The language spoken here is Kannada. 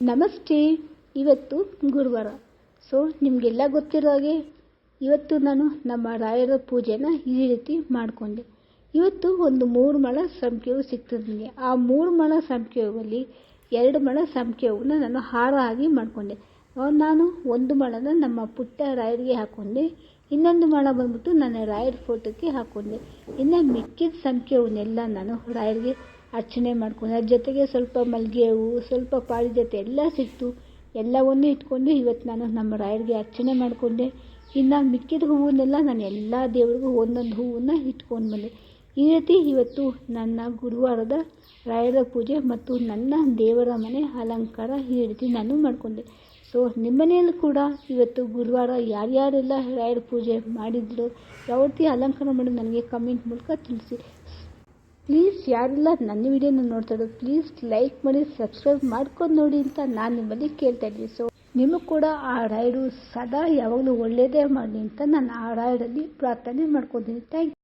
ನಮಸ್ತೆ, ಇವತ್ತು ಗುರುವಾರ. ಸೊ ನಿಮಗೆಲ್ಲ ಗೊತ್ತಿರೋ ಹಾಗೆ, ಇವತ್ತು ನಾನು ನಮ್ಮ ರಾಯರ ಪೂಜೆನ ಈ ರೀತಿ ಮಾಡಿಕೊಂಡೆ. ಇವತ್ತು ಒಂದು ಮೂರು ಮಳ ಸಂಪಿಗೆ ಸಿಗ್ತದೆ ನನಗೆ ಆ ಮೂರು ಮಳ ಹೂವಲ್ಲಿ ಎರಡು ಮಳ ಸಂಖ್ಯೆಯನ್ನು ನಾನು ಹಾರ ಆಗಿ ಮಾಡಿಕೊಂಡೆ ನಾನು ಒಂದು ಮಳನ ನಮ್ಮ ಪುಟ್ಟ ರಾಯರಿಗೆ ಹಾಕ್ಕೊಂಡೆ ಇನ್ನೊಂದು ಮಳ ಬಂದ್ಬಿಟ್ಟು ನನ್ನ ರಾಯರ ಫೋಟೋಕ್ಕೆ ಹಾಕ್ಕೊಂಡೆ ಇನ್ನು ಮಿಕ್ಕಿದ ಸಂಖ್ಯೆಯನ್ನೆಲ್ಲ ನಾನು ರಾಯರಿಗೆ ಅರ್ಚನೆ ಮಾಡ್ಕೊಂಡೆ, ಅದ್ರ ಜೊತೆಗೆ ಸ್ವಲ್ಪ ಮಲ್ಲಿಗೆ ಹೂವು ಸ್ವಲ್ಪ ಪಾರಿಜಾತ ಎಲ್ಲ ಸಿಕ್ತು ಎಲ್ಲವನ್ನೂ ಇಟ್ಕೊಂಡು ಇವತ್ತು ನಾನು ನಮ್ಮ ರಾಯರಿಗೆ ಅರ್ಚನೆ ಮಾಡಿಕೊಂಡೆ. ಇನ್ನು ಮಿಕ್ಕಿದ ಹೂವನ್ನೆಲ್ಲ ನಾನು ಎಲ್ಲ ದೇವರಿಗೂ ಒಂದೊಂದು ಹೂವನ್ನು ಇಟ್ಕೊಂಡು ಬಂದೆ. ಈ ರೀತಿ ಇವತ್ತು ನನ್ನ ಗುರುವಾರದ ರಾಯರ ಪೂಜೆ ಮತ್ತು ನನ್ನ ದೇವರ ಮನೆ ಅಲಂಕಾರ ಈ ರೀತಿ ನಾನು ಮಾಡಿಕೊಂಡೆ. ಸೊ ನಿಮ್ಮ ಮನೆಯಲ್ಲೂ ಕೂಡ ಇವತ್ತು ಗುರುವಾರ ಯಾರ್ಯಾರೆಲ್ಲ ರಾಯರ ಪೂಜೆ ಮಾಡಿದ್ರು ಯಾವ ಅಲಂಕಾರ ಮಾಡಿ ನನಗೆ ಕಮೆಂಟ್ ಮೂಲಕ ತಿಳಿಸಿ. ಯಾರೆಲ್ಲ, ನನ್ನ ವಿಡಿಯೋನ ನೋಡ್ತಾ ಪ್ಲೀಸ್ ಲೈಕ್ ಮಾಡಿ ಸಬ್ಸ್ಕ್ರೈಬ್ ಮಾಡ್ಕೊಂಡು ನೋಡಿ ಅಂತ ನಾನು ನಿಮ್ಮಲ್ಲಿ ಕೇಳ್ತಾ ಇದ್ದೀನಿ. ಸೊ ನಿಮಗೂ ಕೂಡ ಆ ರೈಡು ಸದಾ ಯಾವಾಗಲೂ ಒಳ್ಳೆಯದೇ ಮಾಡಲಿ ಅಂತ ನಾನು ಆ ರೈಡಲ್ಲಿ ಪ್ರಾರ್ಥನೆ ಮಾಡ್ಕೊತೀನಿ. ಥ್ಯಾಂಕ್